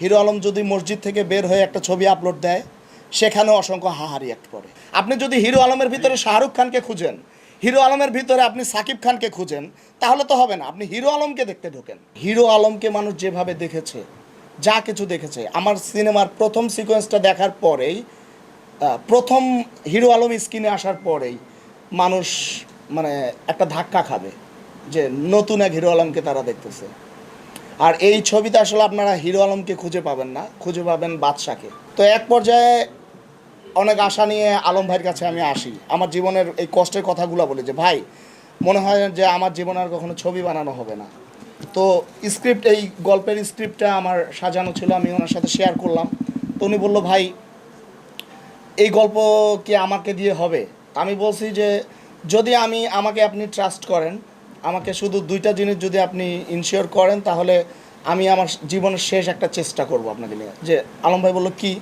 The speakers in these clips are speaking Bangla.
হিরো আলম যদি মসজিদ থেকে বের হয়ে একটা ছবি আপলোড দেয়, সেখানেও অসংখ্য হাহারি অ্যাক্ট করে আপনি যদি হিরো আলমের ভিতরে শাহরুখ খানকে খুঁজেন, হিরো আলমের ভিতরে আপনি সাকিব খানকে খুঁজেন, তাহলে তো হবে না। আপনি হিরো আলমকে দেখতে ঢোকেন। হিরো আলমকে মানুষ যেভাবে দেখেছে, যা কিছু দেখেছে, আমার সিনেমার প্রথম সিকোয়েন্সটা দেখার পরেই প্রথম হিরো আলম স্ক্রিনে আসার পরেই মানুষ মানে একটা ধাক্কা খাবে যে নতুন এক হিরো আলমকে তারা দেখতেছে। আর এই ছবিতে আসলে আপনারা হিরো আলমকে খুঁজে পাবেন না, খুঁজে পাবেন বাদশাকে। তো এক পর্যায়ে অনেক আশা নিয়ে আলম ভাইয়ের কাছে আমি আসি। আমার জীবনের এই কষ্টের কথাগুলো বলি যে, ভাই, মনে হয় যে আমার জীবনে আর কখনো ছবি বানানো হবে না। তো স্ক্রিপ্ট, এই গল্পের স্ক্রিপ্টটা আমার সাজানো ছিল, আমি ওনার সাথে শেয়ার করলাম। তো উনি বলল, ভাই, এই গল্প কি আমাকে দিয়ে হবে? আমি বলছি যে, যদি আমি, আমাকে আপনি ট্রাস্ট করেন আমাকে শুধু দুইটা জিনিস যদি আপনি ইনশিওর করেন, তাহলে আমি আমার জীবনের শেষ একটা চেষ্টা করব আপনাকে নিয়ে। যে আলম ভাই বলল, কি?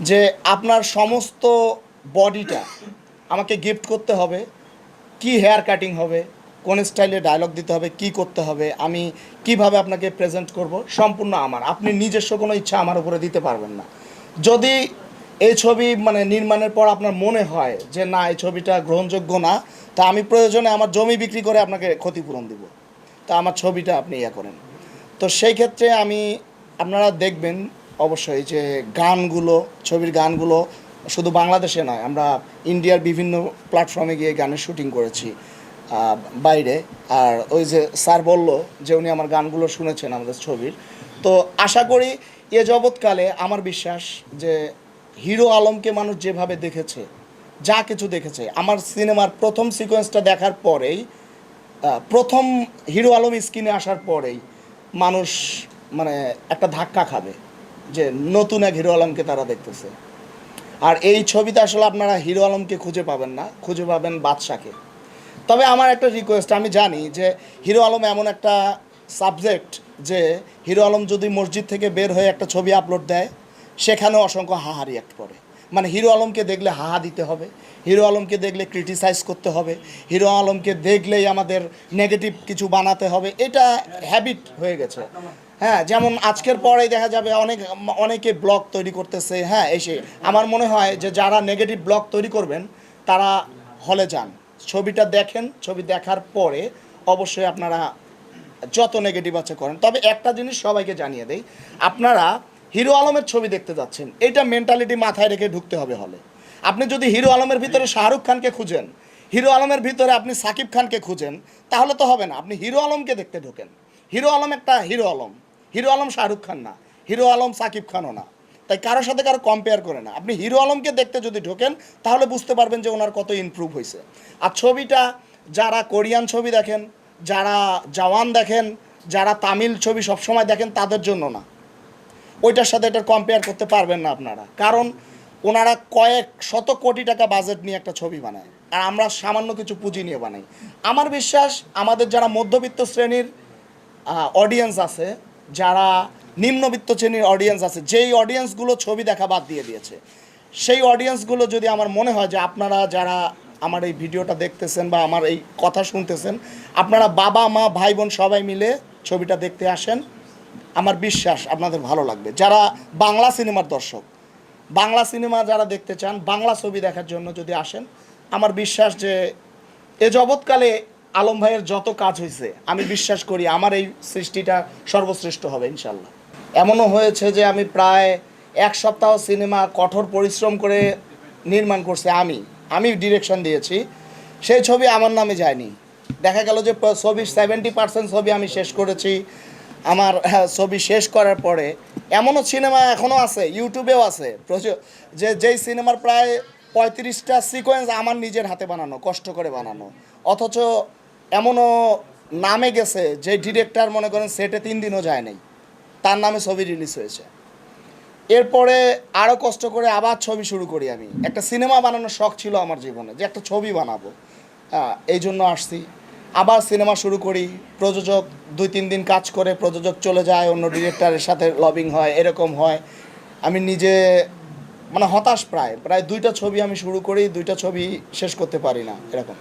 যে আপনার সমস্ত বডিটা আমাকে গিফট করতে হবে, কি হেয়ার কাটিং হবে, কোন স্টাইলে ডায়লগ দিতে হবে, কি করতে হবে, আমি কীভাবে আপনাকে প্রেজেন্ট করব, সম্পূর্ণ আমার। আপনি নিজস্ব কোনো ইচ্ছা আমার উপরে দিতে পারবেন না। যদি এই ছবি মানে নির্মাণের পর আপনার মনে হয় যে না, এই ছবিটা গ্রহণযোগ্য না, তা আমি প্রয়োজনে আমার জমি বিক্রি করে আপনাকে ক্ষতিপূরণ দিব। তা আমার ছবিটা আপনি ইয়া করেন। তো সেই ক্ষেত্রে আমি, আপনারা দেখবেন অবশ্যই যে গানগুলো, ছবির গানগুলো শুধু বাংলাদেশে নয়, আমরা ইন্ডিয়ার বিভিন্ন প্ল্যাটফর্মে গিয়ে গানের শুটিং করেছি বাইরে। আর ওই যে স্যার বলল যে উনি আমার গানগুলো শুনেছেন আমাদের ছবির। তো আশা করি এ জগৎকালে আমার বিশ্বাস যে হিরো আলমকে মানুষ যেভাবে দেখেছে, যা কিছু দেখেছে, আমার সিনেমার প্রথম সিকোয়েন্সটা দেখার পরেই প্রথম হিরো আলম স্ক্রিনে আসার পরেই মানুষ মানে একটা ধাক্কা খাবে যে নতুন এক হিরো আলমকে তারা দেখতেছে। আর এই ছবিতে আসলে আপনারা হিরো আলমকে খুঁজে পাবেন না, খুঁজে পাবেন বাদশাকে। তবে আমার একটা রিকোয়েস্ট আমি জানি যে হিরো আলম এমন একটা সাবজেক্ট যে হিরো আলম যদি মসজিদ থেকে বের হয়ে একটা ছবি আপলোড দেয় সেখানেও অসংখ্য হাহা রিয়াক্ট করে। মানে হিরো আলমকে দেখলে হাহা দিতে হবে, হিরো আলমকে দেখলে ক্রিটিসাইজ করতে হবে, হিরো আলমকে দেখলেই আমাদের নেগেটিভ কিছু বানাতে হবে, এটা হ্যাবিট হয়ে গেছে। হ্যাঁ যেমন আজকের পরেই দেখা যাবে অনেক, অনেকে ব্লগ তৈরি করতেছে হ্যাঁ এসে আমার মনে হয় যে যারা নেগেটিভ ব্লগ তৈরি করবেন, তারা হলে যান। ছবিটা দেখেন, ছবি দেখার পরে অবশ্যই আপনারা যত নেগেটিভ আছে করেন। তবে একটা জিনিস সবাইকে জানিয়ে দেই, আপনারা হিরো আলমের ছবি দেখতে যাচ্ছেন। এটা মেন্টালিটি মাথায় রেখে ঢুকতে হবে হলে। আপনি যদি হিরো আলমের ভিতরে শাহরুখ খানকে খুঁজেন, হিরো আলমের ভিতরে আপনি সাকিব খানকে খুঁজেন, তাহলে তো হবে না। আপনি হিরো আলমকে দেখতে ঢোকেন। হিরো আলম একটা হিরো আলম। হিরো আলম শাহরুখ খান না। হিরো আলম সাকিব খানও না। তাই কারোর সাথে কারও কম্পেয়ার করে না। আপনি হিরো আলমকে দেখতে যদি ঢোকেন, তাহলে বুঝতে পারবেন যে ওনার কত ইমপ্রুভ হয়েছে আর ছবিটা যারা কোরিয়ান ছবি দেখেন, যারা জওয়ান দেখেন, যারা তামিল ছবি সবসময় দেখেন, তাদের জন্য না। ওইটার সাথে এটা কম্পেয়ার করতে পারবেন না আপনারা। কারণ ওনারা কয়েক শত কোটি টাকা বাজেট নিয়ে একটা ছবি বানায়। আর আমরা সামান্য কিছু পুঁজি নিয়ে বানাই। আমার বিশ্বাস, আমাদের যারা মধ্যবিত্ত শ্রেণির অডিয়েন্স আছে, যারা নিম্নবিত্ত শ্রেণির অডিয়েন্স আছে, যেই অডিয়েন্সগুলো ছবি দেখা বাদ দিয়ে দিয়েছে, সেই অডিয়েন্সগুলো যদি আমার মনে হয় যে আপনারা যারা আমার এই ভিডিওটা দেখতেছেন বা আমার এই কথা শুনতেছেন, আপনারা বাবা, মা, ভাই, বোন সবাই মিলে ছবিটা দেখতে আসেন। আমার বিশ্বাস আপনাদের ভালো লাগবে। যারা বাংলা সিনেমার দর্শক, বাংলা সিনেমা যারা দেখতে চান, বাংলা ছবি দেখার জন্য যদি আসেন, আমার বিশ্বাস যে এ জগৎকালে আলম ভাইয়ের যত কাজ হয়েছে আমি বিশ্বাস করি আমার এই সৃষ্টিটা সর্বশ্রেষ্ঠ হবে ইনশাল্লাহ এমনও হয়েছে যে আমি প্রায় এক সপ্তাহ সিনেমা কঠোর পরিশ্রম করে নির্মাণ করছে আমি আমি ডিরেকশন দিয়েছি, সেই ছবি আমার নামে যায়নি। দেখা গেল যে ছবির সেভেন্টি পার্সেন্ট ছবি আমি শেষ করেছি আমার হ্যাঁ, ছবি শেষ করার পরে এমনও সিনেমা এখনও আছে ইউটিউবেও আছে যে যেই সিনেমার প্রায় পঁয়ত্রিশটা সিকোয়েন্স আমার নিজের হাতে বানানো কষ্ট করে বানানো। অথচ এমনও নামে গেছে যে ডিরেক্টর মনে করেন সেটে তিন দিনও যায় নাই তার নামে ছবি রিলিজ হয়েছে। এরপরে আরও কষ্ট করে আবার ছবি শুরু করি আমি। একটা সিনেমা বানানোর শখ ছিল আমার জীবনে যে একটা ছবি বানাবো। হ্যাঁ, এই জন্য আসছি। আবার সিনেমা শুরু করি, প্রযোজক দুই, তিন দিন কাজ করে প্রযোজক চলে যায়, অন্য ডিরেক্টরের সাথে লবিং হয়, এরকম হয়। আমি নিজে মানে হতাশ প্রায় প্রায় দুইটা ছবি আমি শুরু করি, দুইটা ছবি শেষ করতে পারি না, এরকম।